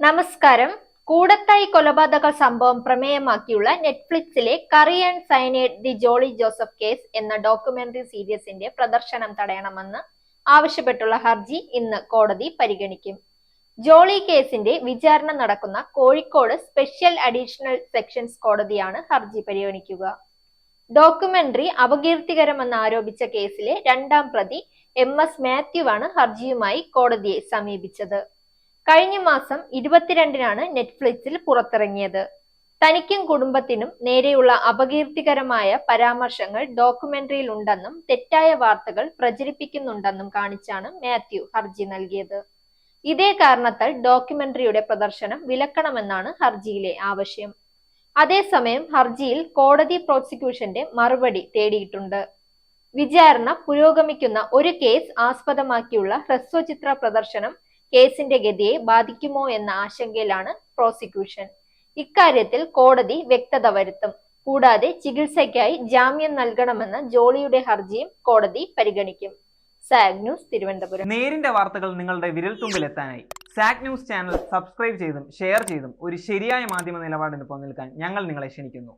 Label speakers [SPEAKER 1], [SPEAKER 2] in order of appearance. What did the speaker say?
[SPEAKER 1] നമസ്കാരം. കൂടത്തായി കൊലപാതക സംഭവം പ്രമേയമാക്കിയുള്ള നെറ്റ്ഫ്ലിക്സിലെ curry and cyanide the Jolly Joseph case എന്ന ഡോക്യുമെന്ററി സീരീസിന്റെ പ്രദർശനം തടയണമെന്ന് ആവശ്യപ്പെട്ടുള്ള ഹർജി ഇന്ന് കോടതി പരിഗണിക്കും. ജോളി കേസിന്റെ വിചാരണ നടക്കുന്ന കോഴിക്കോട് സ്പെഷ്യൽ അഡീഷണൽ സെക്ഷൻസ് കോടതിയാണ് ഹർജി പരിഗണിക്കുക. ഡോക്യുമെന്ററി അപകീർത്തികരമെന്ന് ആരോപിച്ച കേസിലെ രണ്ടാം പ്രതി എം എസ് മാത്യുവാണ് ഹർജിയുമായി കോടതിയെ സമീപിച്ചത്. കഴിഞ്ഞ മാസം ഇരുപത്തിരണ്ടിനാണ് നെറ്റ്ഫ്ലിക്സിൽ പുറത്തിറങ്ങിയത്. തനിക്കും കുടുംബത്തിനും നേരെയുള്ള അപകീർത്തികരമായ പരാമർശങ്ങൾ ഡോക്യുമെന്ററിയിൽ ഉണ്ടെന്നും തെറ്റായ വാർത്തകൾ പ്രചരിപ്പിക്കുന്നുണ്ടെന്നും കാണിച്ചാണ് മാത്യു ഹർജി നൽകിയത്. ഇതേ കാരണത്താൽ ഡോക്യുമെന്ററിയുടെ പ്രദർശനം വിലക്കണമെന്നാണ് ഹർജിയിലെ ആവശ്യം. അതേസമയം ഹർജിയിൽ കോടതി പ്രോസിക്യൂഷന്റെ മറുപടി തേടിയിട്ടുണ്ട്. വിചാരണ പുരോഗമിക്കുന്ന ഒരു കേസ് ആസ്പദമാക്കിയുള്ള ഹ്രസ്വചിത്ര പ്രദർശനം കേസിന്റെ ഗതിയെ ബാധിക്കുമോ എന്ന ആശങ്കയിലാണ് പ്രോസിക്യൂഷൻ ഇക്കാര്യത്തിൽ കോടതി വ്യക്തത വരുത്തും. കൂടാതെ ചികിത്സയ്ക്കായി ജാമ്യം നൽകണമെന്ന ജോളിയുടെ ഹർജിയും കോടതി പരിഗണിക്കും. സാഗ് ന്യൂസ് തിരുവനന്തപുരം.
[SPEAKER 2] നേരിന്റെ വാർത്തകൾ നിങ്ങളുടെ വിരൽത്തുമ്പിൽ എത്താനായി സാഗ് ന്യൂസ് ചാനൽ സബ്സ്ക്രൈബ് ചെയ്തും ഷെയർ ചെയ്തും ഒരു ശരിയായ മാധ്യമ നിലപാടിന് പോകാൻ ഞങ്ങൾ നിങ്ങളെ ക്ഷണിക്കുന്നു.